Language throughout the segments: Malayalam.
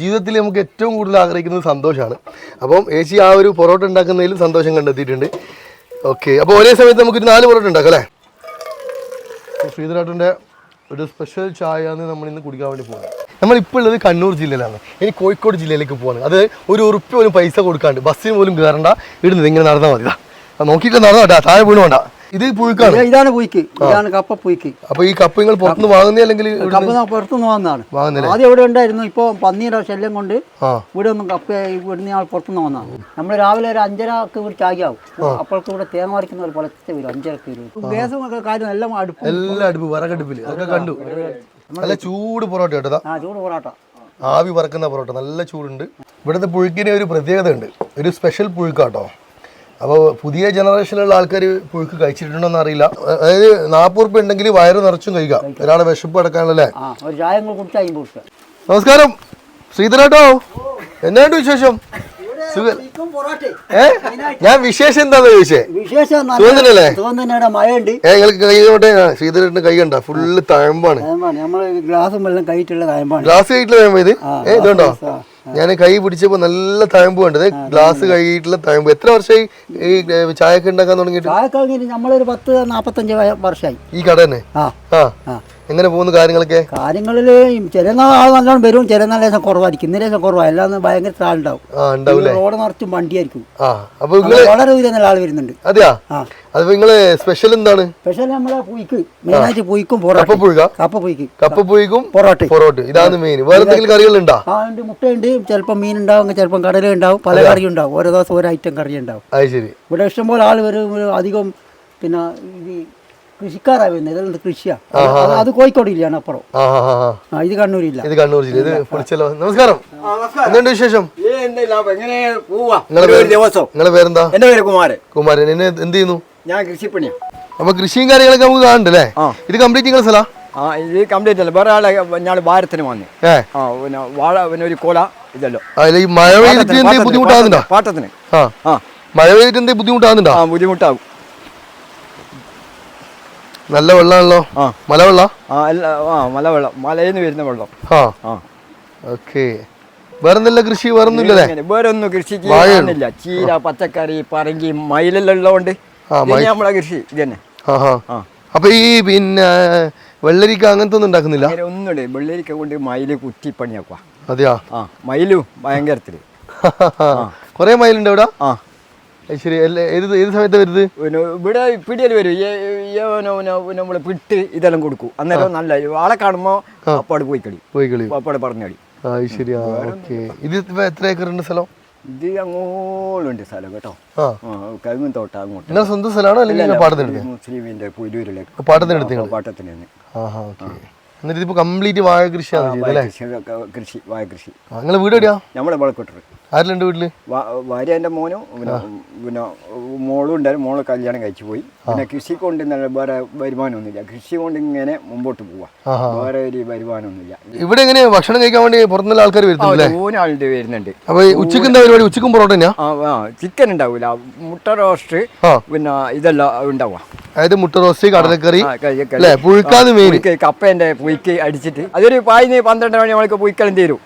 ജീവിതത്തിൽ നമുക്ക് ഏറ്റവും കൂടുതൽ ആഗ്രഹിക്കുന്നത് സന്തോഷമാണ് അപ്പം ഏച്ചി ആ ഒരു പൊറോട്ട ഉണ്ടാക്കുന്നതിലും സന്തോഷം കണ്ടെത്തിയിട്ടുണ്ട്. ഓക്കെ. അപ്പോൾ ഒരേ സമയത്ത് നമുക്കൊരു നാല് പൊറോട്ട ഉണ്ടാക്കാം അല്ലേ? ശ്രീധരാട്ടന്റെ ഒരു സ്പെഷ്യൽ ചായ എന്ന് നമ്മൾ ഇന്ന് കുടിക്കാൻ വേണ്ടി പോകുന്നത്. നമ്മളിപ്പോൾ ഉള്ളത് കണ്ണൂർ ജില്ലയിലാണ്. ഇനി കോഴിക്കോട് ജില്ലയിലേക്ക് പോകുന്നത് അത് ഒരു ഉറുപ്പ് പോലും പൈസ കൊടുക്കാണ്ട് ബസ്സിന് പോലും കയറണ്ട. ഇടുന്നത് ഇങ്ങനെ നടന്നാൽ മതി. നോക്കിയിട്ട് നടന്നോട്ടാ താഴെ വീണ് വേണ്ട ഇത് പുഴുക്കാണ്. ഇതാണ് പുയ്ക്ക് ഇതാണ് കപ്പ പുയ്ക്ക് അപ്പൊ ഈ കപ്പ നിങ്ങൾ പുറത്തുനിന്ന് വാങ്ങുന്ന അല്ലെങ്കിൽ കപ്പ പുറത്തുനിന്ന് വാങ്ങുന്നതാണ്. ആദ്യം ഇവിടെ ഉണ്ടായിരുന്നു. ഇപ്പൊ പന്നിയുടെ ശല്യം കൊണ്ട് ഇവിടെ ഒന്നും കപ്പ ഇവിടുന്ന് ആൾ പുറത്തുനിന്ന് വന്നതാണ് നമ്മൾ രാവിലെ ഒരു അഞ്ചരക്ക് ഇവിടെ ചാകിയാവും അപ്പോഴേക്ക് ഇവിടെ തേങ്ങ മറിക്കുന്ന ഒരു പൊളത്തെ വരും അഞ്ചരക്ക് വരും ഗ്യാസും ഒക്കെ കാര്യം എല്ലാം അടുപ്പ് എല്ലാം അടുപ്പ് വിറകടുപ്പിൽ. അതൊക്കെ കണ്ടു. നല്ല ചൂട് പൊറോട്ട കേട്ടോ ആ ചൂട് പൊറോട്ട. ആവി പറക്കുന്ന പൊറോട്ട. നല്ല ചൂടുണ്ട്. ഇവിടുത്തെ പുഴുക്കിന് ഒരു പ്രത്യേകത ഉണ്ട് ഒരു സ്പെഷ്യൽ പുഴുക്കാട്ടോ. അപ്പോൾ പുതിയ ജനറേഷനിലുള്ള ആൾക്കാർ പുഴുക്ക് കഴിച്ചിട്ടുണ്ടോന്ന് അറിയില്ല. അതായത് നാൽപ്പത് ഉറുപ്പ് ഉണ്ടെങ്കിൽ വയറ് നിറച്ചും കഴിക്കാം. ഒരാളെ വിശപ്പ് അടക്കാനല്ലേ നമസ്കാരം. ശ്രീധരേട്ടോ എന്നാണ്ട് വിശേഷം? ഞാൻ വിശേഷം എന്താന്ന് ചോദിച്ചേ? വിശേഷം സുഖം തന്നെയല്ലേ? തോന്നുന്ന മഴയുണ്ട് നിങ്ങൾക്ക് കൈ കൊണ്ട് കൈ കണ്ട? ഫുള്ള് തഴമ്പാണ്. ഗ്ലാസും എല്ലാം കൈയിട്ടുള്ള തഴമ്പാണ്. ഗ്ലാസ് തഴമ്പ് ഇത്? ഏ ഇതുണ്ടോ ഞാൻ കൈ പിടിച്ചപ്പോ നല്ല തഴമ്പ് കണ്ടത് ഗ്ലാസ് കൈയിട്ടുള്ള തഴമ്പ്. എത്ര വർഷമായി ഈ ഏ, ചായയൊക്കെ ഉണ്ടാക്കാൻ തുടങ്ങിയിട്ട്? ചായ കഴിഞ്ഞിട്ട് നമ്മളൊരു പത്ത് നാപ്പത്തഞ്ച് വർഷമായി ഈ കട തന്നെ ആ. ആ. എങ്ങനെ പോകുന്നു കാര്യങ്ങളൊക്കെ? കാര്യങ്ങളിൽ ചില നാൾ ആൾ നല്ലോണം വരും. ചില നാൾ ലേശം കുറവായിരിക്കും. ഇന്ന് ലേശം കുറവാണ് എല്ലാം ഭയങ്കര താളുണ്ടാവും റോഡ് നിറച്ചും വണ്ടിയായിരിക്കും. വളരെ ദൂരം ആൾ വരുന്നുണ്ട്. അതെയാ? അതിപ്പോ നിങ്ങൾ സ്പെഷ്യൽ എന്താണ്? സ്പെഷ്യൽ നമ്മളെ പുയ്ക്ക് മെയിനായിട്ട് പുയ്ക്കും കപ്പ പുഴുക കപ്പ പുയ്ക്ക് കപ്പ പുഴിക്കും പൊറോട്ട പൊറോട്ട. ഇതാണ് മെയിൻ വേറെ എന്തെങ്കിലും കറികളുണ്ടോ ആ ഉണ്ട്. മുട്ടയുണ്ട്. ചിലപ്പോൾ മീൻ ഉണ്ടാവും. ചിലപ്പം കടല ഉണ്ടാവും. പല കറി ഉണ്ടാവും. ഓരോ ദിവസം ഓരോ ഐറ്റം കറി ഉണ്ടാവും. അത് ശരി. ഇവിടെ ഇഷ്ടംപോലെ ആൾ വരും. അധികം പിന്നെ ഈ കൃഷിക്കാരാണ് വരുന്നത്. ഇതെല്ലാം കൃഷിയാ? അത് അത് കോഴിക്കോടില്ലാണ് അപ്പുറം. ഇത് കണ്ണൂരില്ല. ഇത് കണ്ണൂർ ജില്ല. ഇത് പൊളിച്ചല്ലോ നമസ്കാരം. എന്തുണ്ട് വിശേഷം? നിങ്ങളെ പേരെന്താ? എന്റെ പേര് കുമാരൻ. കുമാരൻ. എന്നെ എന്ത് ചെയ്യുന്നു? ഞാൻ കൃഷിപ്പണിയാ. അപ്പൊ കൃഷിയും കാര്യങ്ങളൊക്കെ നമുക്ക് കാണണ്ടല്ലേ? ഇത് കംപ്ലീറ്റ് നിങ്ങളെ സ്ഥലാ? ആ ഇത് കംപ്ലീറ്റ് അല്ല. വേറെ ആളെ ഞാൻ ഭാരത്തിന് വന്നു. ആ പിന്നെ വാഴ പിന്നെ ഒരു കൊല ഇതല്ലോ. ഈ മഴ പെയ്തിട്ട് ബുദ്ധിമുട്ടാകുന്നുണ്ടോ? പാട്ടത്തിന് മഴ പെയ്തിട്ട് ബുദ്ധിമുട്ടാകുന്നുണ്ടോ? ആ ബുദ്ധിമുട്ടാകും. നല്ല വെള്ളമാണല്ലോ ആ. മലവെള്ള? ആ അല്ല ആ മല വെള്ളം മലയിൽ നിന്ന് വരുന്ന വെള്ളം. ആ. ആ. ഓക്കെ. വേറെ എന്തെല്ലാം കൃഷി? വേറെ ഒന്നുമില്ലല്ലേ ഇങ്ങനെ. വേറെ ഒന്നും കൃഷി. കാണുന്നില്ല ചീര പച്ചക്കറി പറങ്കി മയിലെല്ലാം ഉള്ളതുകൊണ്ട് ആ, ഇത് നമ്മളെ കൃഷി. ഇത് തന്നെ ആ ആ ആ. അപ്പൊ ഈ പിന്നെ വെള്ളരിക്ക അങ്ങനത്തെ ഒന്നും ഉണ്ടാക്കുന്നില്ല? അങ്ങനെ ഒന്നുമില്ല. വെള്ളരിക്ക കൊണ്ട് മയിൽ കുത്തി പണിയാക്കുക അതെയാ? ആ മയിലും ഭയങ്കരത്തിൽ. കൊറേ മയിലുണ്ട് ഇവിടെ? ആ. ശരി. എല്ലാ- ഏത് ഏത് സമയത്ത് വരുത് ഇവിടെ പിടിയൽ വരും. നമ്മൾ പിട്ട് ഇതെല്ലാം കൊടുക്കും. അന്നേരം നല്ല ആളെ കാണുമ്പോ അപ്പാട് പോയി കളി. പോയി കളി. അപ്പാട് പറഞ്ഞു കളി. ആ ശരി. ആ ഓക്കെ. ഇത് എത്ര ഏക്കർ ഉണ്ട് സ്ഥലം? ഇത് അങ്ങോളുണ്ട് സ്ഥലം കേട്ടോ. കഴുകും തോട്ടം അങ്ങോട്ട്. നിങ്ങളെ സ്വന്തം സ്ഥലമാണോ അല്ലെങ്കിൽ നിങ്ങൾ പാട്ടത്തിന് എടുത്തത് മുസ്ലിമിന്റെ പുരൂരിലേക്ക്. പാട്ടത്തിന് എടുത്ത് നിങ്ങൾ? പാട്ടത്തിന് തന്നെ. ആ ആ. ഓക്കെ എന്നിട്ട് ഇതിപ്പോ കംപ്ലീറ്റ് വാഴ കൃഷിയാണ് ചെയ്തത് അല്ലേ? കൃഷി വാഴ കൃഷി. നിങ്ങളെ വീട് എവിടെയാ? നമ്മുടെ വളക്കൂട്ടർ ആരിലുണ്ട് വീട്ടിൽ? ഭാര്യ എന്റെ മോനും പിന്നെ പിന്നെ മോളും ഉണ്ടായിരുന്നു. മോൾ കല്യാണം കഴിച്ചു പോയി. പിന്നെ കൃഷി കൊണ്ട് വരുമാനം വരുമാനമൊന്നുമില്ല. കൃഷി കൊണ്ട് ഇങ്ങനെ മുമ്പോട്ട് പോവാ. വേറെ ഒരു വരുമാനമൊന്നുമില്ല. ഇവിടെ എങ്ങനെ ഭക്ഷണം കഴിക്കാൻ വേണ്ടി പുറത്തുനിന്നുള്ള ആൾക്കാർ വരുന്നുണ്ട് മൂന്നാളുടെ വരുന്നുണ്ട്. അപ്പൊ ഉച്ചയ്ക്ക് എന്താ പരിപാടി? ഉച്ചക്കും പൊറോട്ട ചിക്കൻ ഉണ്ടാവൂല. മുട്ട റോസ്റ്റ് പിന്നെ ഇതെല്ലാം ഉണ്ടാവുക അതായത് മുട്ട റോസ്റ്റ് കടലക്കറി പുഴുക്കാന്ന് അല്ലേ പുഴുക്കാത് മെയിൻ കപ്പേന്റെ പുയ്ക്ക് അടിച്ചിട്ട്. അതൊരു പായിന് പന്ത്രണ്ട് മണി നമ്മൾക്ക് പുയ്ക്കലും തീരും.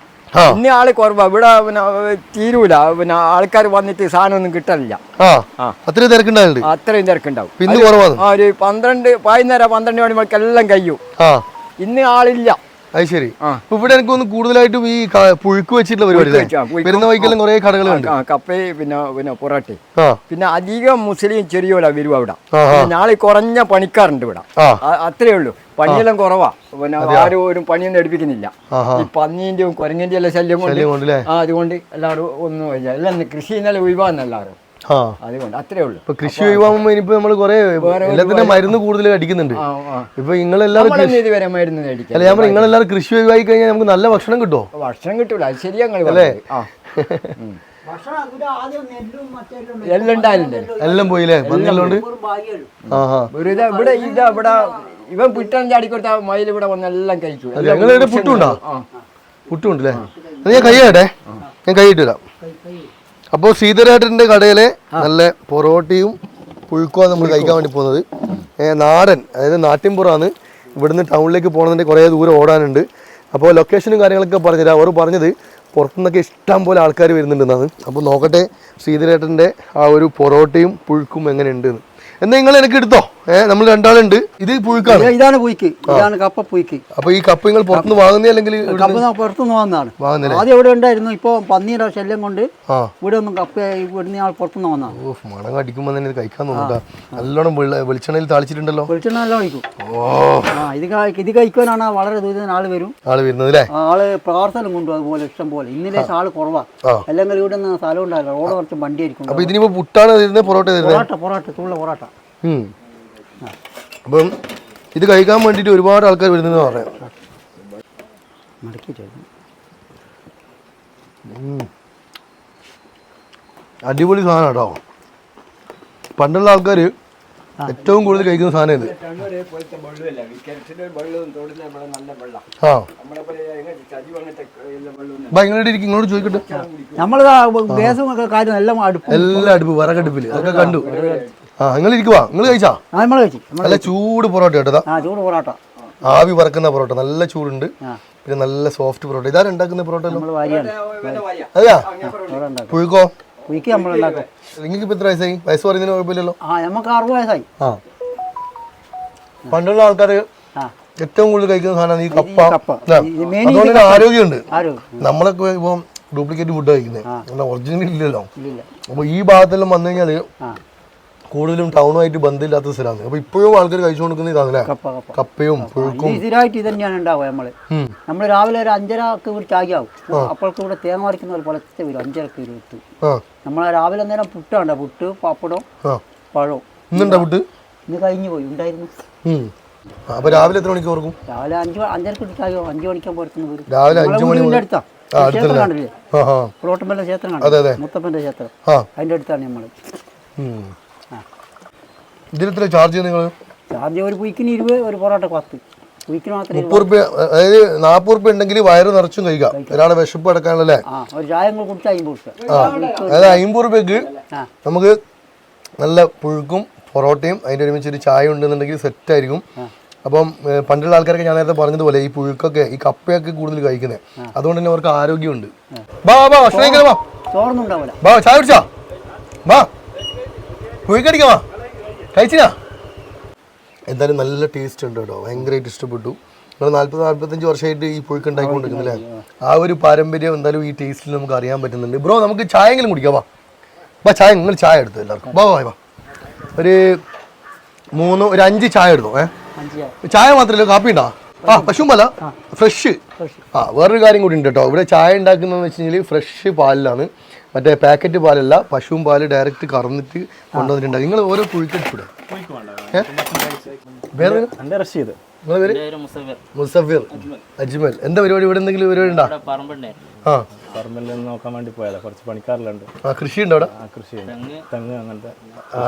ഇന്ന് ആൾ കുറവാ. ഇവിടെ പിന്നെ തീരൂല. പിന്നെ ആൾക്കാർ വന്നിട്ട് സാധനമൊന്നും കിട്ടാനില്ല ആ. ആ. അത്രയും തിരക്കുണ്ടാവും അത്രയും തിരക്കുണ്ടാവും. പിന്നെ ഒരു പന്ത്രണ്ട് പതിനേരം പന്ത്രണ്ട് മണി നമ്മൾക്ക് എല്ലാം കഴിയും. ഇന്ന് ആളില്ല. അത് ശരി. ഇവിടെ എനിക്ക് ഒന്ന് കൂടുതലായിട്ടും ഈ പുഴുക്ക് വെച്ചിട്ടുള്ള പരിപാടി വരുന്ന കുറെ കടകളുണ്ട് കപ്പേ പിന്നെ പിന്നെ പൊറോട്ട. പിന്നെ അധികം മുസ്ലിം ചെറിയോല വരും അവിടെ. നാളെ കുറഞ്ഞ പണിക്കാറുണ്ട് ഇവിടെ. അത്രേ ഉള്ളൂ. പണിയെല്ലാം കുറവാ. പിന്നെ ആരും ഒരു പണിയൊന്നും എടുപ്പിക്കുന്നില്ല. ഈ പന്നീന്റെയും കുരങ്ങിന്റെയും എല്ലാം ശല്യം കൊണ്ട് ആ അതുകൊണ്ട് എല്ലാവരും ഒന്നും എല്ലാം കൃഷി ഇന്നലെ ഒഴിവാന്ന് എല്ലാവരും. അതുകൊണ്ട് അത്രേ ഉള്ളൂ. ഇപ്പൊ കൃഷി ഒഴിവാകുമ്പോ ഇനിയിപ്പോ നമ്മൾ കുറെ എല്ലാത്തിന്റെ മരുന്ന് കൂടുതൽ അടിക്കുന്നുണ്ട്. ഇപ്പൊ ഇതുവരെ മരുന്ന് മേടിക്കാം? അല്ല ഞാൻ കൃഷി ഒഴിവായി കഴിഞ്ഞാൽ നമുക്ക് നല്ല ഭക്ഷണം കിട്ടുമോ ഭക്ഷണം കിട്ടൂല അത് ശരിയാ നിങ്ങൾ എല്ലാം ഉണ്ടായില്ലേ എല്ലാം പോയില്ലേ? ഇതാ ഇവിടെ ഇതാ ഇവിടെ ഇവൻ പിട്ടൻ ചാടിക്കൊടുത്ത മയിൽ ഇവിടെ വന്ന് എല്ലാം കഴിച്ചു. ഞങ്ങളുടെ പുട്ടുണ്ടോ. പുട്ടുണ്ടല്ലേ? ഞാൻ കൈയാട്ടെ ഞാൻ കൈയിട്ട് വരാം അപ്പോൾ സീതരേട്ടന്റെ കടയിലെ നല്ല പൊറോട്ടയും പുഴുക്കുമാണ് നമ്മൾ കഴിക്കാൻ വേണ്ടി പോകുന്നത്. നാടൻ അതായത് നാട്ടിൻപുറാണ്. ഇവിടുന്ന് ടൗണിലേക്ക് പോകണമെന്നുണ്ടെങ്കിൽ കുറേ ദൂരം ഓടാനുണ്ട്. അപ്പോൾ ലൊക്കേഷനും കാര്യങ്ങളൊക്കെ പറഞ്ഞുതരാം. അവർ പറഞ്ഞത് പുറത്തുനിന്നൊക്കെ ഇഷ്ടം പോലെ ആൾക്കാർ വരുന്നുണ്ടെന്നാണ്. അപ്പോൾ നോക്കട്ടെ ശ്രീധരേട്ടന്റെ ആ ഒരു പൊറോട്ടയും പുഴുക്കും എങ്ങനെയുണ്ടെന്ന്. എന്നാൽ എന്നാ നിങ്ങൾ എനിക്ക് എടുത്തോ? നമ്മൾ രണ്ടാളുണ്ട്. ഇത് പുഴുക്കാണ്? ഇതാണ് പുയ്ക്ക് ഇതാണ് കപ്പ പുയ്ക്ക് അപ്പൊ ഈ കപ്പ നിങ്ങൾ പുറത്തുനിന്ന് വാങ്ങുന്നേ അല്ലെങ്കിൽ കപ്പ പുറത്തുനിന്ന് വാങ്ങുന്നതാണ്. ആദ്യം ഇവിടെ ഉണ്ടായിരുന്നു. ഇപ്പൊ പന്നിയുടെ ശല്യം കൊണ്ട് ഇവിടെ ഒന്നും കപ്പ ഇവിടുന്ന് ആൾ പുറത്തുനിന്ന് വന്നതാണ് ഓ മണം അടിക്കുമ്പോൾ തന്നെ ഇത് കഴിക്കാൻ തോന്നുന്നുണ്ടാ? നല്ലോണം വെളിച്ചെണ്ണയിൽ താളിച്ചിട്ടുണ്ടല്ലോ? വെളിച്ചെണ്ണ നല്ല കഴിക്കും ഇത് ഇത് കഴിക്കാനാണ് വളരെ ദൂരത്തിന് ആൾ വരും. ആൾ വരുന്നത് അല്ലേ? ആൾ പ്രാർത്ഥന കൊണ്ടു അതുപോലെ ഇഷ്ടം പോലെ. ഇന്നലെ ആൾ കുറവാ. അല്ലെങ്കിൽ ഇവിടെ നിന്ന് സ്ഥലം ഉണ്ടാവില്ല. റോഡ് കുറച്ച് വണ്ടി ആയിരിക്കും അപ്പോൾ ഇതിനിപ്പോ പുട്ടാണ് തരുന്നത്? പൊറോട്ട പൊറോട്ട പൊറാട്ട തുള്ള പൊറാട്ട. അപ്പം ഇത് കഴിക്കാൻ വേണ്ടിയിട്ട് ഒരുപാട് ആൾക്കാർ വരുന്നതെന്ന് പറയാം. അടിപൊളി സാധനം കേട്ടോ. പണ്ടുള്ള ആൾക്കാർ ഏറ്റവും കൂടുതൽ കഴിക്കുന്ന സാധനം ഇത്. അപ്പം ഇങ്ങോട്ട് ഇരിക്കും ഇങ്ങോട്ട് ചോദിക്കട്ടെ. നമ്മൾ ഗ്യാസും എല്ലാം അടുപ്പ്. എല്ലാം അടുപ്പ് വിറകടുപ്പിൽ അതൊക്കെ കണ്ടു. ആ നിങ്ങൾ ഇരിക്കുവാ. നിങ്ങൾ കഴിച്ചാ? നമ്മൾ കഴിച്ചു. നമ്മൾ നല്ല ചൂട് പൊറോട്ട കേട്ടതാ. ആ ചൂട് പൊറാട്ട. ആവി പറക്കുന്ന പൊറോട്ട നല്ല ചൂടുണ്ട്. പിന്നെ നല്ല സോഫ്റ്റ് പൊറോട്ട. ഇതാരും ഉണ്ടാക്കുന്ന പൊറോട്ട നമ്മൾ വാരിയാണ്. അതെയാ? പുഴുക്കോ? നമ്മൾ ഉണ്ടാക്കും. നിങ്ങൾക്ക് ഇപ്പൊ എത്ര വയസ്സായി? വയസ്സ് പറയുന്നതിന് കുഴപ്പമില്ലല്ലോ. ആ നമുക്ക് അറുപത് വയസ്സായി. ആ. പണ്ടുള്ള ആൾക്കാർ ആ. ഏറ്റവും കൂടുതൽ കഴിക്കുന്ന സാധനമാണ് ഈ കപ്പ. കപ്പ. അല്ലേ? ഈ main അതുകൊണ്ട് ആരോഗ്യമുണ്ട്. ആരും നമ്മളൊക്കെ ഇപ്പം ഡ്യൂപ്ലിക്കേറ്റ് ഫുഡ് കഴിക്കുന്നത്. ഒറിജിനൽ ഇല്ലല്ലോ. ഇല്ലില്ല. അപ്പോൾ ഈ ഭാഗത്തെല്ലാം വന്നു കഴിഞ്ഞാൽ ആ. കൂടുതലും ടൗണുമായിട്ട് ബന്ധമില്ലാത്ത സ്ഥലമാണ്. അപ്പൊ ഇപ്പോഴും ആൾക്കാർ കഴിച്ചു കൊടുക്കുന്ന ഇതാണല്ലേ? കപ്പ കപ്പയും പുഴുക്കും. സ്ഥിരമായിട്ട് ഇത് തന്നെയാണ് ഉണ്ടാവുക നമ്മൾ. നമ്മൾ നമ്മൾ രാവിലെ ഒരു അഞ്ചരക്ക് ഇവിടെ ചാകിയാവും അപ്പോഴേക്ക് ഇവിടെ തേങ്ങ വരയ്ക്കുന്ന പോലെ പുലത്തെ വരും. അഞ്ചരക്ക് എത്തും ആ. നമ്മൾ രാവിലെ നേരം പുട്ടാണ്ട പുട്ട് പാപ്പടം പഴവും. ഇന്നുണ്ടോ പുട്ട്? ഇന്ന് കഴിഞ്ഞു പോയി. ഉണ്ടായിരുന്നു. അപ്പൊ രാവിലെ എത്ര മണിക്ക് ഓർക്കും രാവിലെ അഞ്ച് അഞ്ചരക്ക് ചാകിയോ അഞ്ചു മണിക്കാൻ പുറത്തുനിന്ന് രാവിലെ അഞ്ചു മണി അടുത്താ. ക്ഷേത്രം കാണില്ലേ ക്ഷേത്രം അതെ. മുത്തപ്പന്റെ ക്ഷേത്രം. അതിന്റെ അടുത്താണ് നമ്മൾ ഇതിലെത്ര ചാർജ് നിങ്ങൾ ചാർജ് ഒരു കുയിക്കിന് ഇരുപത് ഒരു പൊറോട്ട പത്ത്. കുയിക്കിന് മാത്രം മുപ്പത് റുപ്യ അതായത് നാൽപ്പത് റുപ്യ ഉണ്ടെങ്കിൽ വയറ് നിറച്ചും കഴിക്കാം. ഒരാളെ വിശപ്പ് അടക്കാനല്ലേ ആ ഒരു ചായ കൂടെ കുടിച്ചാൽ അമ്പത് രൂപ ആ അതായത് അമ്പത് റുപ്യക്ക് നമുക്ക് നല്ല പുഴുക്കും പൊറോട്ടയും അതിന്റെ ഒരുമിച്ച് ഒരു ചായ ഉണ്ടെന്നുണ്ടെങ്കിൽ സെറ്റ് ആയിരിക്കും. അപ്പം പണ്ടുള്ള ആൾക്കാരൊക്കെ ഞാൻ നേരത്തെ പറഞ്ഞതുപോലെ ഈ പുഴുക്കൊക്കെ ഈ കപ്പയൊക്കെ കൂടുതൽ കഴിക്കുന്നത്. അതുകൊണ്ട് തന്നെ അവർക്ക് ആരോഗ്യമുണ്ട്. ബാ ബാ ഭക്ഷണം കഴിക്കാം വാ. ചോറൊന്നും ഉണ്ടാവില്ല ബാ ചായ കുടിച്ചാ? വാ. പുഴുക്കടിക്കാം വാ. കഴിച്ചിനാ? എന്തായാലും നല്ല ടേസ്റ്റ് ഉണ്ട് കേട്ടോ. ഭയങ്കരമായിട്ട് ഇഷ്ടപ്പെട്ടു. നിങ്ങൾ നാല്പത് നാല്പത്തഞ്ച് വർഷമായിട്ട് ഈ പുഴുക്ക് ഉണ്ടാക്കിക്കൊണ്ടിരിക്കുന്നില്ലേ ആ ഒരു പാരമ്പര്യം എന്തായാലും ഈ ടേസ്റ്റിൽ നമുക്ക് അറിയാൻ പറ്റുന്നുണ്ട്. ബ്രോ നമുക്ക് ചായയെങ്കിലും കുടിക്കാം. വാ. വാ ചായ നിങ്ങൾ ചായ എടുത്തു എല്ലാവർക്കും. വാ വാ വാ. ഒരു മൂന്ന് ഒരു അഞ്ച് ചായ എടുത്തു ഏ? അഞ്ച് ചായ. ചായ മാത്രമല്ല കാപ്പി ഉണ്ടോ? ആ പശുമല ഫ്രഷ് ആ. വേറൊരു കാര്യം കൂടി ഉണ്ട് കേട്ടോ. ഇവിടെ ചായ ഉണ്ടാക്കുന്നതെന്ന് വെച്ച് കഴിഞ്ഞാൽ ഫ്രഷ് പാലിലാണ്. മറ്റേ പാക്കറ്റ് പാലല്ല പശുവും പാൽ ഡയറക്റ്റ് കറന്നിട്ട് കൊണ്ടുവന്നിട്ടുണ്ടാകും നിങ്ങൾ ഓരോ പുഴുക്കെടുത്തൂടെ ഏ? വേറെ മുസഫിർ മുസഫിർ അജ്മൽ. എന്താ പരിപാടി? ഇവിടെ എന്തെങ്കിലും പരിപാടി ഉണ്ടോ? ആ. പറമ്പിൽ നോക്കാൻ വേണ്ടി പോയതാ. കുറച്ച് പണിക്കാരിലുണ്ട്. ആ കൃഷി ഉണ്ടോ അവിടെ? ആ കൃഷി തെങ്ങ്. തെങ്ങ് അങ്ങനത്തെ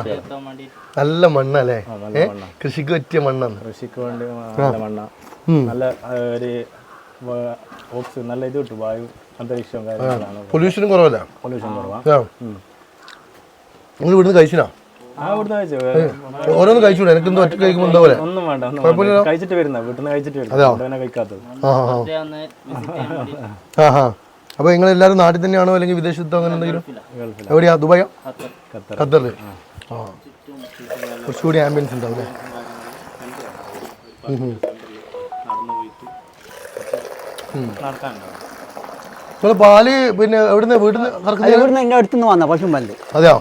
ചേർത്താൻ വേണ്ടി നല്ല മണ്ണല്ലേ? നല്ല മണ്ണാ. കൃഷിക്ക് പറ്റിയ മണ്ണാണ് കൃഷിക്ക് വേണ്ടി നല്ല മണ്ണ. നല്ല ഒരു ഓക്സിജൻ നല്ല ഇത് കിട്ടും വായു അന്തരീക്ഷവും കാര്യങ്ങളാണ്. പൊല്യൂഷനും കുറവല്ല? പൊല്യൂഷൻ കുറവാണ് നിങ്ങൾ ഇവിടുന്ന് കഴിച്ചിനാ? ഓരോന്ന് കഴിച്ചൂടെ? എനിക്ക് ഒറ്റ കഴിക്കുമ്പോൾ എന്താ പോലെ? ഒന്നും വേണ്ട കഴിച്ചിട്ട് വരുന്ന വീട്ടിൽ നിന്ന് കഴിച്ചിട്ട് വരുന്ന കഴിക്കാത്തത്. അപ്പോൾ നിങ്ങൾ എല്ലാവരും നാട്ടിൽ തന്നെയാണോ അല്ലെങ്കിൽ വിദേശത്തോ അങ്ങനെ എന്തെങ്കിലും? എവിടെയാ? ദുബായോ? ഖത്തറിൽ കുറച്ചുകൂടി ആംബിയൻസ് ഉണ്ടാവും അല്ലേ? നിങ്ങൾ പാൽ പിന്നെ എവിടുന്ന് വീട്ടിൽ ഇവിടുന്ന് എന്റെ അടുത്തുനിന്ന് വന്ന പശുവും പാലിൽ അതെയോ?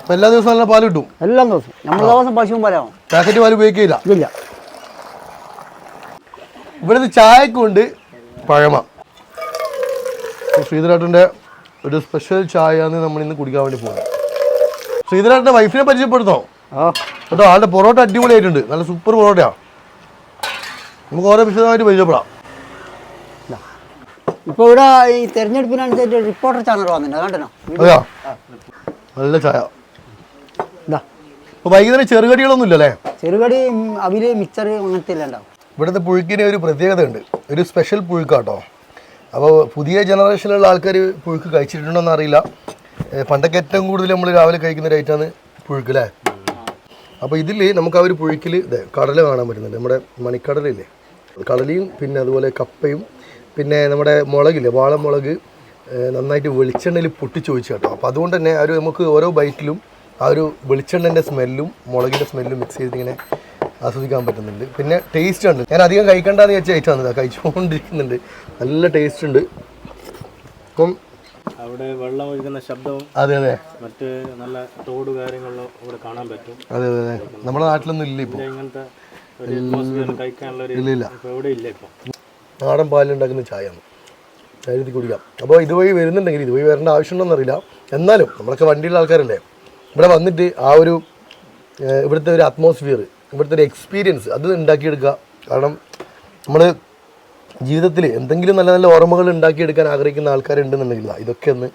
അപ്പോൾ എല്ലാ ദിവസവും നല്ല പാൽ കിട്ടും? എല്ലാ ദിവസവും. നമ്മൾ ദിവസം പശുവും പാലാവും പാക്കറ്റ് പാൽ ഉപയോഗിക്കില്ല ഇല്ല. ഇവിടുന്ന് ചായക്കുണ്ട് പഴമ. ശ്രീധരാട്ടന്റെ ഒരു സ്പെഷ്യൽ ചായ നമ്മൾ ഇന്ന് കുടിക്കാൻ വേണ്ടി പോകുന്നത്. ശ്രീധരാട്ടന്റെ വൈഫിനെ പരിചയപ്പെടുത്തോ ആ. കേട്ടോ ആളുടെ പൊറോട്ട അടിപൊളിയായിട്ടുണ്ട്. നല്ല സൂപ്പർ പൊറോട്ടയാണ് നമുക്ക് ഓരോ വിശദമായിട്ട് പരിചയപ്പെടാം. ഇപ്പോൾ ഇവിടെ ഈ തെരഞ്ഞെടുപ്പിനനുസരിച്ച് റിപ്പോർട്ടർ ചാനൽ വന്നിട്ടുണ്ട്. കണ്ടോ അതെയോ? നല്ല ചായ ഇതാ. വൈകുന്നേരം ചെറുകടികളൊന്നും ഇല്ലല്ലേ? ചെറുകടി അവിൽ മിക്സർ അങ്ങനത്തെ എല്ലാം ഉണ്ടാവും. ഇവിടുത്തെ പുഴുക്കിന് ഒരു പ്രത്യേകത ഉണ്ട് ഒരു സ്പെഷ്യൽ പുഴുക്കാട്ടോ. അപ്പോൾ പുതിയ ജനറേഷനിലുള്ള ആൾക്കാർ പുഴുക്ക് കഴിച്ചിട്ടുണ്ടോ എന്ന് അറിയില്ല പണ്ടൊക്കെ ഏറ്റവും കൂടുതൽ നമ്മൾ രാവിലെ കഴിക്കുന്ന ഒരു ഐറ്റാണ് പുഴുക്ക് അല്ലേ? അപ്പോൾ ഇതിൽ നമുക്ക് ആ ഒരു പുഴുക്കിൽ ഇതേ കടല കാണാൻ പറ്റുന്നുണ്ട്. നമ്മുടെ മണിക്കടലില്ലേ കടലയും പിന്നെ അതുപോലെ കപ്പയും പിന്നെ നമ്മുടെ മുളകില്ലേ വാളമുളക് മുളക് നന്നായിട്ട് വെളിച്ചെണ്ണയിൽ പൊട്ടിച്ച് ഒഴിച്ചു കേട്ടോ. അപ്പോൾ അതുകൊണ്ട് തന്നെ ആ ഒരു നമുക്ക് ഓരോ ബൈറ്റിലും ആ ഒരു വെളിച്ചെണ്ണന്റെ സ്മെല്ലും മുളകിന്റെ സ്മെല്ലും മിക്സ് ചെയ്തിങ്ങനെ ആസ്വദിക്കാൻ പറ്റുന്നുണ്ട്. പിന്നെ ടേസ്റ്റ് ഉണ്ട് ഞാൻ അധികം കഴിക്കണ്ടെന്ന് വെച്ചാൽ കഴിച്ചാൽ കഴിച്ചുകൊണ്ടിരിക്കുന്നുണ്ട് നല്ല ടേസ്റ്റ് ഉണ്ട്. അപ്പം അവിടെ വെള്ളം ഒഴുകുന്ന ശബ്ദവും അതെ അതെ. മറ്റ് നല്ല തോട് കാര്യങ്ങളിലും അവിടെ കാണാൻ പറ്റും. അതെ അതെ അതെ. നമ്മുടെ നാട്ടിലൊന്നും ഇല്ല ഇപ്പോൾ ഇങ്ങനത്തെ ഇല്ല ഇല്ല. ഇല്ല ഇപ്പൊ. നാടൻ പാലുണ്ടാക്കുന്ന ചായ എഴുതി കുടിക്കാം. അപ്പോൾ ഇതുവഴി വരുന്നുണ്ടെങ്കിൽ ഇതുവഴി വരേണ്ട ആവശ്യമുണ്ടോയെന്നറിയില്ല എന്നാലും നമ്മളൊക്കെ വണ്ടിയുള്ള ആൾക്കാരല്ലേ? ഇവിടെ വന്നിട്ട് ആ ഒരു ഇവിടുത്തെ ഒരു അറ്റ്മോസ്ഫിയർ ഇവിടുത്തെ ഒരു എക്സ്പീരിയൻസ് അത് ഉണ്ടാക്കിയെടുക്കുക. കാരണം നമ്മൾ ജീവിതത്തിൽ എന്തെങ്കിലും നല്ല നല്ല ഓർമ്മകൾ ഉണ്ടാക്കിയെടുക്കാൻ ആഗ്രഹിക്കുന്ന ആൾക്കാരുണ്ടെന്നുണ്ടെങ്കിൽ ഇതൊക്കെ ഒന്ന്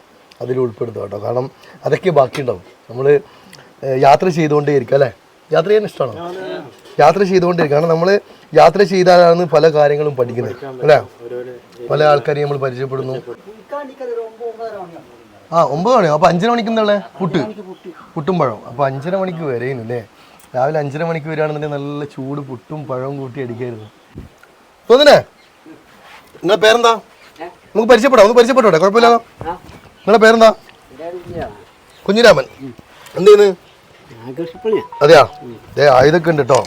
അതിൽ ഉൾപ്പെടുത്തുക കേട്ടോ. കാരണം അതൊക്കെ ബാക്കിയുണ്ടാവും. നമ്മൾ യാത്ര ചെയ്തുകൊണ്ടേയിരിക്കും അല്ലേ? യാത്ര ചെയ്യാൻ ഇഷ്ടമാണോ? യാത്ര ചെയ്തുകൊണ്ടിരിക്കുകയാണ്. നമ്മൾ യാത്ര ചെയ്താലാണ് പല കാര്യങ്ങളും പഠിക്കുന്നത്. അല്ലേ? പല ആൾക്കാരെയും നമ്മൾ പരിചയപ്പെടുന്നു. ആ ഒമ്പത് മണിയോ? അപ്പോൾ അഞ്ചര മണിക്ക് എന്താ പുട്ട്. പുട്ടും പഴവും. അപ്പോൾ അഞ്ചര മണിക്ക് വരെയും അല്ലേ? രാവിലെ അഞ്ചര മണിക്ക് വരികയാണെന്നുണ്ടെങ്കിൽ നല്ല ചൂട് പുട്ടും പഴവും കൂട്ടി അടിക്കായിരുന്നു. തോന്നുന്നേ? നിങ്ങളെ പേരെന്താ? നമുക്ക് പരിചയപ്പെടാം. ഒന്ന് പരിചയപ്പെട്ടോ കുഴപ്പമില്ല. നിങ്ങളെ പേരെന്താ? കുഞ്ഞിരാമൻ. എന്ത് ചെയ്യുന്നു? അതെയാ? ആയുധൊക്കെ ഉണ്ട് കേട്ടോ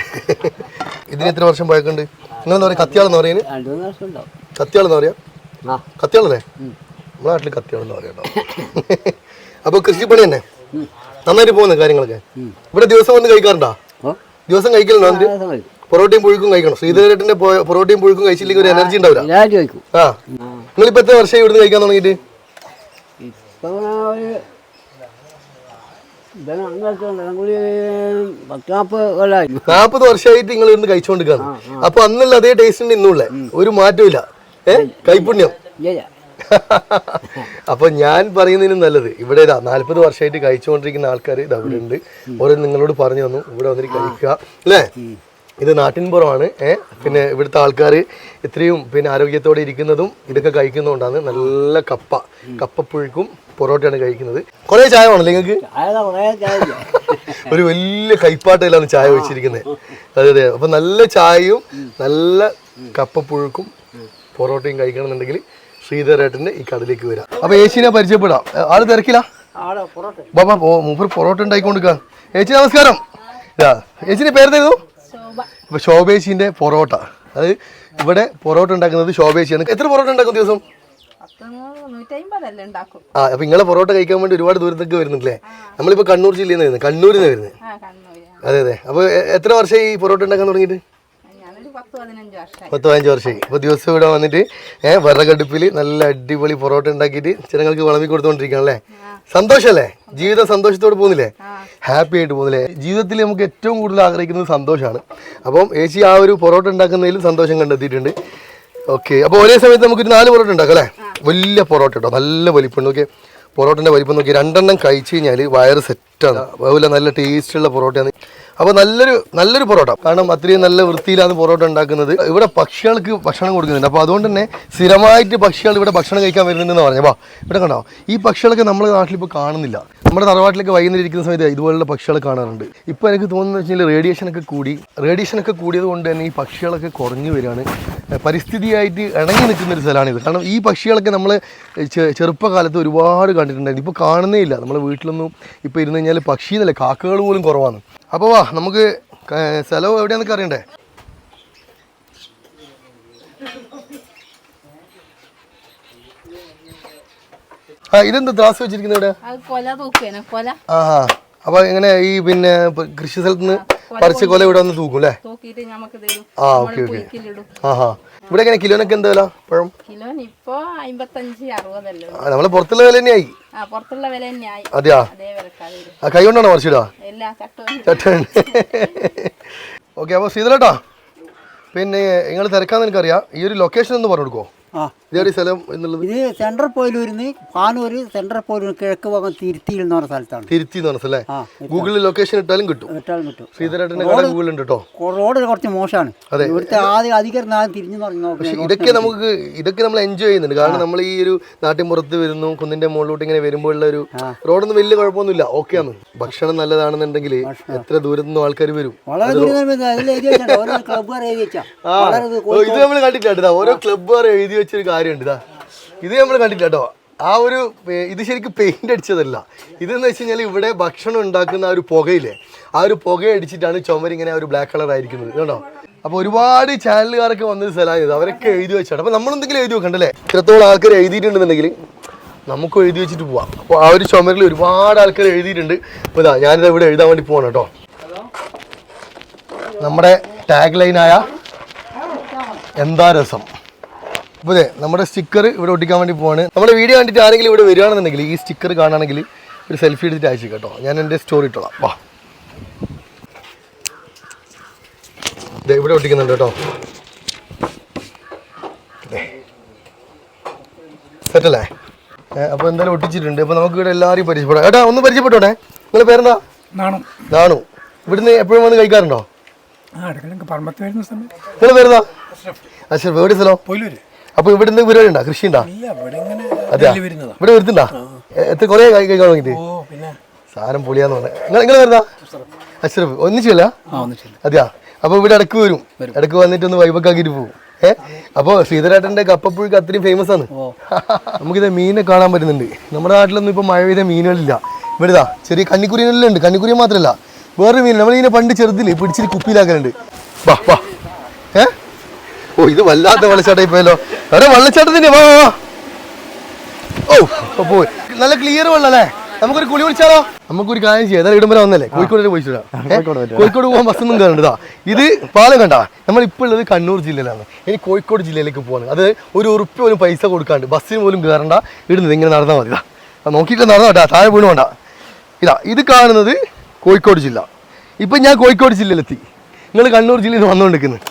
ഇതിന് എത്ര വർഷം പോയക്കുണ്ട് ഇങ്ങനെന്താ പറയുക കത്തിയാളെന്ന് പറയുന്നത്? കത്തിയാളെന്ന് പറയാ? കത്തിയാളല്ലേ? നമ്മളെ നാട്ടിൽ കത്തിയാളെന്ന് പറയാം കേട്ടോ അപ്പോൾ കൃഷിപ്പണി തന്നെ? നന്നായിട്ട് പോകുന്നു കാര്യങ്ങളൊക്കെ? ഇവിടെ ദിവസം വന്ന് കഴിക്കാറുണ്ടോ? ദിവസം കഴിക്കലുണ്ടോ പൊറോട്ടയും പുഴുക്കും കഴിക്കണം? ശ്രീധരേട്ടന്റെ പൊറോട്ടയും പുഴുക്കും കഴിച്ചില്ലെങ്കിൽ ഒരു എനർജി ഉണ്ടാവില്ല? ആ. നിങ്ങളിപ്പോ എത്ര വർഷം ഇവിടുന്ന് കഴിക്കാൻ തുടങ്ങിയിട്ട് ഇപ്പം ഒരു ഇതാണ് അങ്ങനത്തെ കൂടി പത്ത് നാൽപ്പത് കൊല്ലമായി നാൽപ്പത് വർഷമായിട്ട് നിങ്ങൾ ഇന്ന് കഴിച്ചുകൊണ്ടിരിക്കാണ് അപ്പൊ അന്നുള്ള അതേ ടേസ്റ്റ് ഉണ്ട് ഇന്നുള്ളേ. ഒരു മാറ്റമില്ല ഏ? കൈപുണ്യം. അപ്പൊ ഞാൻ പറയുന്നതിനും നല്ലത്. ഇവിടെ ഇതാ നാല്പത് വർഷമായിട്ട് കഴിച്ചുകൊണ്ടിരിക്കുന്ന ആൾക്കാർ ഇത് അവിടെ ഉണ്ട്. ഓരോ നിങ്ങളോട് പറഞ്ഞു തന്നു. ഇവിടെ വന്നിട്ട് കഴിക്കുക. അല്ലേ? ഇത് നാട്ടിൻപുറമാണ് ഏഹ് പിന്നെ ഇവിടുത്തെ ആൾക്കാർ ഇത്രയും പിന്നെ ആരോഗ്യത്തോടെ ഇരിക്കുന്നതും ഇതൊക്കെ കഴിക്കുന്നതുകൊണ്ടാണ് നല്ല കപ്പ. കപ്പപ്പുഴുക്കും പൊറോട്ടയാണ് കഴിക്കുന്നത്. കുറേ ചായ വേണം നിങ്ങൾക്ക്. ഒരു വലിയ കൈപ്പാട്ടയിലാണ് ചായ വെച്ചിരിക്കുന്നത്. അതെ അതെ. അപ്പൊ നല്ല ചായയും നല്ല കപ്പപ്പുഴുക്കും പൊറോട്ടയും കഴിക്കണമെന്നുണ്ടെങ്കിൽ ശ്രീധരേട്ടന്റെ ഈ കടയിലേക്ക് വരാം. അപ്പൊ ഏച്ചിനെ പരിചയപ്പെടാം. ആൾ തിരക്കില്ല പൊറോട്ട. ബാബാ മൂപ്പർ പൊറോട്ട ഉണ്ടായിക്കൊണ്ടിരിക്കാൻ ഏച്ചി നമസ്കാരം. ഏച്ചിന്റെ പേര് പേരെന്തായിരുന്നു? അപ്പൊ ശോഭേശിന്റെ പൊറോട്ട. അത് ഇവിടെ പൊറോട്ട ഉണ്ടാക്കുന്നത് ശോഭേശിയാണ്. എത്ര പൊറോട്ട ഉണ്ടാക്കും ദിവസം? ആ അപ്പൊ നിങ്ങളെ പൊറോട്ട കഴിക്കാൻ വേണ്ടി ഒരുപാട് ദൂരത്തേക്ക് വരുന്നില്ലേ നമ്മളിപ്പോ കണ്ണൂർ ജില്ലയിൽ നിന്ന് വരുന്നത്. കണ്ണൂരിൽ നിന്ന് വരുന്നത്. അതെ അതെ. അപ്പൊ എത്ര വർഷമായി ഈ പൊറോട്ട ഉണ്ടാക്കാൻ തുടങ്ങിയിട്ട്? പത്ത് പതിനഞ്ച് വർഷമായി. അപ്പൊ അപ്പോൾ ദിവസം ഇവിടെ വന്നിട്ട് ഏഹ് വിറകടുപ്പിൽ നല്ല അടിപൊളി പൊറോട്ട ഉണ്ടാക്കിയിട്ട് ജനങ്ങൾക്ക് വിളമ്പി കൊടുത്തോണ്ടിരിക്കണല്ലേ അല്ലേ? സന്തോഷമല്ലേ ജീവിതം സന്തോഷത്തോടെ പോകുന്നില്ലേ? ഹാപ്പി ആയിട്ട് പോകുന്നില്ലേ? ജീവിതത്തിൽ നമുക്ക് ഏറ്റവും കൂടുതൽ ആഗ്രഹിക്കുന്നത് സന്തോഷമാണ് അപ്പം ഏച്ചി ആ ഒരു പൊറോട്ട ഉണ്ടാക്കുന്നതിലും സന്തോഷം കണ്ടെത്തിയിട്ടുണ്ട്. ഓക്കെ അപ്പോൾ ഒരേ സമയത്ത് നമുക്കൊരു നാല് പൊറോട്ട ഉണ്ടാക്കാം അല്ലേ? വലിയ പൊറോട്ട കേട്ടോ. നല്ല വലിപ്പമുണ്ട് ഓക്കെ പൊറോട്ടന്റെ വലിപ്പം നോക്കി രണ്ടെണ്ണം കഴിച്ചു കഴിഞ്ഞാൽ വയറ് സെറ്റാണ് അതുപോലെ നല്ല ടേസ്റ്റുള്ള പൊറോട്ടയാണ്. അപ്പോൾ നല്ലൊരു നല്ലൊരു പൊറോട്ട. കാരണം അത്രയും നല്ല വൃത്തിയിലാണ് പൊറോട്ട ഉണ്ടാക്കുന്നത്. ഇവിടെ പക്ഷികൾക്ക് ഭക്ഷണം കൊടുക്കുന്നുണ്ട്. അപ്പോൾ അതുകൊണ്ട് തന്നെ സ്ഥിരമായിട്ട് പക്ഷികൾ ഇവിടെ ഭക്ഷണം കഴിക്കാൻ വരുന്നുണ്ടെന്ന് പറഞ്ഞു. വാ ഇവിടെ കണ്ടോ? ഈ പക്ഷികളൊക്കെ നമ്മുടെ നാട്ടിലിപ്പോൾ കാണുന്നില്ല. നമ്മുടെ തറവാട്ടിലൊക്കെ വൈകുന്നേരം ഇരിക്കുന്ന സമയത്ത് ഇതുപോലുള്ള പക്ഷികൾ കാണാറുണ്ട്. ഇപ്പോൾ എനിക്ക് തോന്നുന്നത് വെച്ചാൽ റേഡിയേഷനൊക്കെ കൂടി റേഡിയേഷനൊക്കെ കൂടിയത് കൊണ്ട് തന്നെ ഈ പക്ഷികളൊക്കെ കുറഞ്ഞു വരികയാണ്. പരിസ്ഥിതിയായിട്ട് ഇണങ്ങി നിൽക്കുന്ന ഒരു സ്ഥലമാണിത് കാരണം ഈ പക്ഷികളൊക്കെ നമ്മൾ ചെറുപ്പകാലത്ത് ഒരുപാട് കണ്ടിട്ടുണ്ടായിരുന്നു. ഇപ്പോൾ കാണുന്നേ ഇല്ല. നമ്മുടെ വീട്ടിലൊന്നും ഇപ്പോൾ ഇരുന്ന് കഴിഞ്ഞാൽ പക്ഷി എന്നല്ല കാക്കകൾ പോലും കുറവാണ്. അപ്പോൾ വാ നമുക്ക് സ്ഥലം എവിടെയാണെന്നൊക്കെ അറിയണ്ടേ? ആ ഇതെന്ത് ദ്രാസ് വെച്ചിരിക്കുന്നത് ഇവിടെ? ആ അപ്പൊ എങ്ങനെ ഈ പിന്നെ കൃഷി സ്ഥലത്ത് നിന്ന് പറിച്ച കൊല ഇവിടെ വന്ന് തൂക്കും അല്ലേ? ആ ഓക്കെ ഓക്കെ. ആഹാ. ഇവിടെ എങ്ങനെ കിലോനൊക്കെ എന്താ വില പഴം കിലോന് ഇപ്പൊ അമ്പത്തഞ്ച് അറുപതല്ലേ ഉള്ളൂ. പുറത്തുള്ള വില തന്നെയായി. പുറത്തുള്ള വില തന്നെയായി. അതെയാ? ആ കൈ കൊണ്ടാണോ ചട്ടവും ചട്ടൻ ഓക്കെ അപ്പൊ സീതലേട്ടാ പിന്നെ നിങ്ങൾ തിരക്കാന്ന് എനിക്കറിയാം. ഈ ഒരു ലൊക്കേഷൻ ഒന്ന് പറഞ്ഞു കൊടുക്കോ ആ. ഇതേടെ സ്ഥലം എന്നുള്ളത്? ഇത് സെൻട്രൽ പോയിലൂരിന്ന് പാനൂര് സെൻട്രൽ പോയിലൂർ കിഴക്ക് ഭാഗം തിരുത്തിയിൽ എന്ന് പറഞ്ഞ സ്ഥലത്താണ്. തിരുത്തി എന്ന് പറഞ്ഞ സ്ഥലം ഗൂഗിളിൽ ലൊക്കേഷൻ ഇട്ടാലും കിട്ടും. ഇട്ടാലും കിട്ടും. ശ്രീധരേട്ടന്റെ കട ഗൂഗിളിൽ ഉണ്ട് കേട്ടോ റോഡ് കുറച്ച് മോശമാണ്. ഇവിടുത്തെ ആദ്യം അധികം തിരിഞ്ഞു പക്ഷെ ഇതൊക്കെ നമുക്ക് ഇതൊക്കെ നമ്മൾ എൻജോയ് ചെയ്യുന്നുണ്ട്. കാരണം നമ്മൾ ഈ ഒരു നാട്ടിൻപുറത്ത് വരുന്നു കുന്നിന്റെ മുകളിലോട്ട് ഇങ്ങനെ വരുമ്പോഴുള്ള ഒരു റോഡൊന്നും വലിയ കുഴപ്പമൊന്നുമില്ല. ആണ്. ഭക്ഷണം നല്ലതാണെന്നുണ്ടെങ്കിൽ എത്ര ദൂരത്തു നിന്നും ആൾക്കാർ വരും ഇത് നമ്മൾ കണ്ടിട്ടില്ല ഓരോ ക്ലബ്ബുകാർ എഴുതി വെച്ചൊരു കാര്യമുണ്ട്. ഇതാ ഇത് നമ്മൾ കണ്ടില്ല കേട്ടോ. ആ ഒരു ഇത് ശരിക്കും പെയിന്റ് അടിച്ചതല്ല. ഇതെന്ന് വെച്ച് കഴിഞ്ഞാൽ ഇവിടെ ഭക്ഷണം ഉണ്ടാക്കുന്ന ആ ഒരു പുകയില്ലേ ആ ഒരു പുക അടിച്ചിട്ടാണ് ചുമരിങ്ങനെ ഒരു ബ്ലാക്ക് കളർ ആയിരിക്കുന്നത്. കേട്ടോ അപ്പൊ ഒരുപാട് ചാനലുകാരൊക്കെ സ്ഥലമാണ് ഇത്. അവരൊക്കെ എഴുതി വെച്ചാണ്. അപ്പൊ നമ്മളെന്തെങ്കിലും എഴുതി വെക്കണ്ടല്ലേ? ഇത്രത്തോളം ആൾക്കാർ എഴുതിയിട്ടുണ്ടെന്നുണ്ടെങ്കിൽ നമുക്ക് എഴുതി വെച്ചിട്ട് പോവാം. അപ്പോൾ ആ ഒരു ചുമരിൽ ഒരുപാട് ആൾക്കാർ എഴുതിയിട്ടുണ്ട്. അപ്പോൾ ഇതാ ഞാനിത് ഇവിടെ എഴുതാൻ വേണ്ടി പോവാണ് കേട്ടോ. നമ്മുടെ ടാഗ് ലൈനായ എന്താ രസം? അപ്പോൾ അതെ നമ്മുടെ സ്റ്റിക്കർ ഇവിടെ ഒട്ടിക്കാൻ വേണ്ടി പോവാണ്. നമ്മുടെ വീഡിയോ കണ്ടിട്ട് ആരെങ്കിലും ഇവിടെ വരികയാണെന്നുണ്ടെങ്കിൽ ഈ സ്റ്റിക്കർ കാണുകയാണെങ്കിൽ ഒരു സെൽഫി എടുത്തിട്ട് അയച്ചു കേട്ടോ. ഞാൻ എന്റെ സ്റ്റോറി ഇട്ടോളാം. വാ. ഇവിടെ ഒട്ടിക്കുന്നുണ്ട് കേട്ടോ. സെറ്റല്ലേ അപ്പോൾ എന്തായാലും ഒട്ടിച്ചിട്ടുണ്ട്. അപ്പോൾ നമുക്ക് ഇവിടെ എല്ലാവരെയും പരിചയപ്പെടാം. ഏട്ടാ ഒന്ന് പരിചയപ്പെട്ടോട്ടെ നിങ്ങളെ പേരെന്താ? നാണു. നാണു. ഇവിടുന്ന് എപ്പോഴും വന്ന് കഴിക്കാറുണ്ടോ? ആ ഇടയ്ക്കിടയ്ക്ക് പറമ്പത്ത് വരുന്ന സമയത്ത്. നിങ്ങൾ പേരെന്താ? അശ്രഫ് എവിടെ സ്ഥലം? പോയില്ലൂര് അപ്പോൾ ഇവിടുന്ന് പരിപാടി ഉണ്ടോ കൃഷി ഉണ്ടോ ഇവിടെ അതെയാ വരുത്തുണ്ടാ എത്ര കുറേ കഴിക്കാൻ സാധനം പൊളിയാന്ന് പറഞ്ഞത് നിങ്ങൾ നിങ്ങൾ വരുന്ന? അശ്രഫ് ഒന്നിച്ചല്ല? അതെയാ? അപ്പൊ ഇവിടെ ഇടയ്ക്ക് വരും. ഇടയ്ക്ക് വന്നിട്ട് ഒന്ന് വൈബൊക്കെ ആക്കിയിട്ട് പോകും ഏ? അപ്പോൾ ശ്രീധരേട്ടന്റെ കപ്പപ്പുഴുക്ക് അത്രയും ഫേമസ് ആണ്. നമുക്കിത് മീനെ കാണാൻ പറ്റുന്നുണ്ട്. നമ്മുടെ നാട്ടിലൊന്നും ഇപ്പോൾ മഴ പെയ്ത മീനുകളില്ല. ഇവിടെ ഇതാ ചെറിയ കന്നിക്കുരിയെല്ലാം ഉണ്ട്. കന്നിക്കുരിയ മാത്രമല്ല വേറൊരു മീൻ നമ്മളിങ്ങനെ പണ്ട് ചെറുതിൽ പിടിച്ചിട്ട് കുപ്പിയിലാക്കലുണ്ട്. വാ വാ. ഏ? ഓ ഇത് വല്ലാത്ത വെള്ളച്ചാട്ടായി പോയല്ലോ അവിടെ വെള്ളച്ചാട്ടത്തിന്റെ വാ ഓ പോയി. നല്ല ക്ലിയർ വെള്ളല്ലേ? നമുക്കൊരു കുളി വിളിച്ചാലോ നമുക്കൊരു കാര്യം ചെയ്യാം. ഏതായാലും ഇടുമ്പോൾ വന്നല്ലേ? കോഴിക്കോട് പോയിട്ടാ കോഴിക്കോട് പോകാൻ ബസ്സൊന്നും കയറണ്ടതാ ഇത് പാലം കണ്ട? നമ്മൾ ഇപ്പോൾ ഉള്ളത് കണ്ണൂർ ജില്ലയിലാണ്. ഇനി കോഴിക്കോട് ജില്ലയിലേക്ക് പോകണം അത് ഒരു ഉറുപ്പ് പോലും പൈസ കൊടുക്കാണ്ട് ബസ്സിന് പോലും കയറണ്ട ഇടുന്നത് ഇങ്ങനെ നടന്നാൽ മതി. ഇതാ. നോക്കിയിട്ട് നടന്നോ കേട്ടാ താഴെ വീണ് വേണ്ട ഇതാ ഇത് കാണുന്നത് കോഴിക്കോട് ജില്ല. ഇപ്പം ഞാൻ കോഴിക്കോട് ജില്ലയിലെത്തി. നിങ്ങൾ കണ്ണൂർ ജില്ലയിൽ നിന്ന് വന്നുകൊണ്ടിരിക്കുന്നത്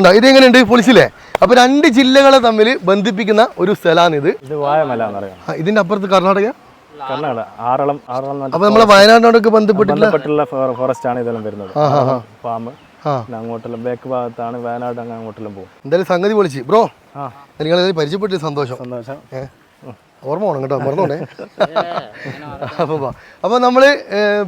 ഉണ്ടോ? ഇത് എങ്ങനെയുണ്ട് പോലീസിലെ അപ്പോൾ രണ്ട് ജില്ലകളെ തമ്മിൽ ബന്ധിപ്പിക്കുന്ന ഒരു സ്ഥലമാണ് ഇത് വായമല ഇതിന്റെ അപ്പുറത്ത് കർണാടക? കർണാടക. ആറളം ആറളം അപ്പൊ നമ്മളെ വയനാടിനോടൊക്കെ ബന്ധപ്പെട്ടിട്ടുള്ള ഫോറസ്റ്റ് ആണ് ഇതെല്ലാം വരുന്നത്. ഫാം അങ്ങോട്ടെല്ലാം ബാക്ക് ഭാഗത്താണ് വയനാട് അങ്ങ് അങ്ങോട്ടെല്ലാം പോകും. എന്തായാലും സംഗതി പൊളിച്ച്. ബ്രോ നിങ്ങളെ നിങ്ങൾ പരിചയപ്പെട്ട് സന്തോഷം. സന്തോഷം ഓർമ്മ വേണം കേട്ടോ മറന്നോണേ അപ്പോൾ വാ. അപ്പോൾ നമ്മൾ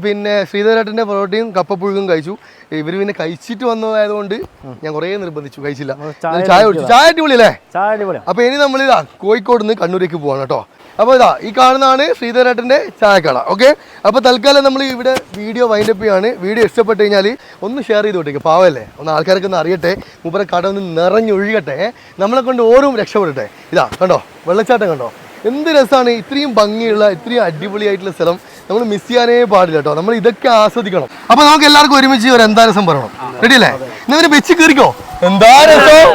പിന്നെ ശ്രീധരേട്ടന്റെ പൊറോട്ടയും കപ്പപ്പുഴുക്കും കഴിച്ചു. ഇവർ പിന്നെ കഴിച്ചിട്ട് വന്നതായതുകൊണ്ട് ഞാൻ കുറേ നിർബന്ധിച്ചു കഴിച്ചില്ല. ചായ കുടിച്ചു. ചായ അടിപൊളി അല്ലേ ചായ അപ്പോൾ ഇനി നമ്മൾ ഇതാ കോഴിക്കോട് നിന്ന് കണ്ണൂരേക്ക് പോവാണ് കേട്ടോ. അപ്പോൾ ഇതാ ഈ കാണുന്നതാണ് ശ്രീധരേട്ടന്റെ ചായക്കട ഓക്കെ? അപ്പോൾ തൽക്കാലം നമ്മൾ ഇവിടെ വീഡിയോ വൈൻഡപ്പ് ചെയ്യാണ്. വീഡിയോ ഇഷ്ടപ്പെട്ട് കഴിഞ്ഞാൽ ഒന്ന് ഷെയർ ചെയ്ത് വിട്ടേക്ക് പാവല്ലേ? ഒന്ന് ആൾക്കാരൊക്കെ ഒന്ന് അറിയട്ടെ മൂപ്പരെ കട ഒന്ന് നിറഞ്ഞൊഴുകട്ടെ നമ്മളെ കൊണ്ട് ഓരോ രക്ഷപ്പെടട്ടെ. ഇതാ കണ്ടോ? വെള്ളച്ചാട്ടം കണ്ടോ? എന്ത് രസമാണ് ഇത്രയും ഭംഗിയുള്ള ഇത്രയും അടിപൊളിയായിട്ടുള്ള സ്ഥലം. നമ്മൾ മിസ് ചെയ്യാനേ പാടില്ല കേട്ടോ. നമ്മൾ ഇതൊക്കെ ആസ്വദിക്കണം. അപ്പൊ നമുക്ക് എല്ലാവർക്കും ഒരുമിച്ച് ഒരു എന്താ രസം പറയണം. റെഡി അല്ലേ? ഇന്നവരെ വെച്ച് കയറിക്കോ? എന്താ രസം?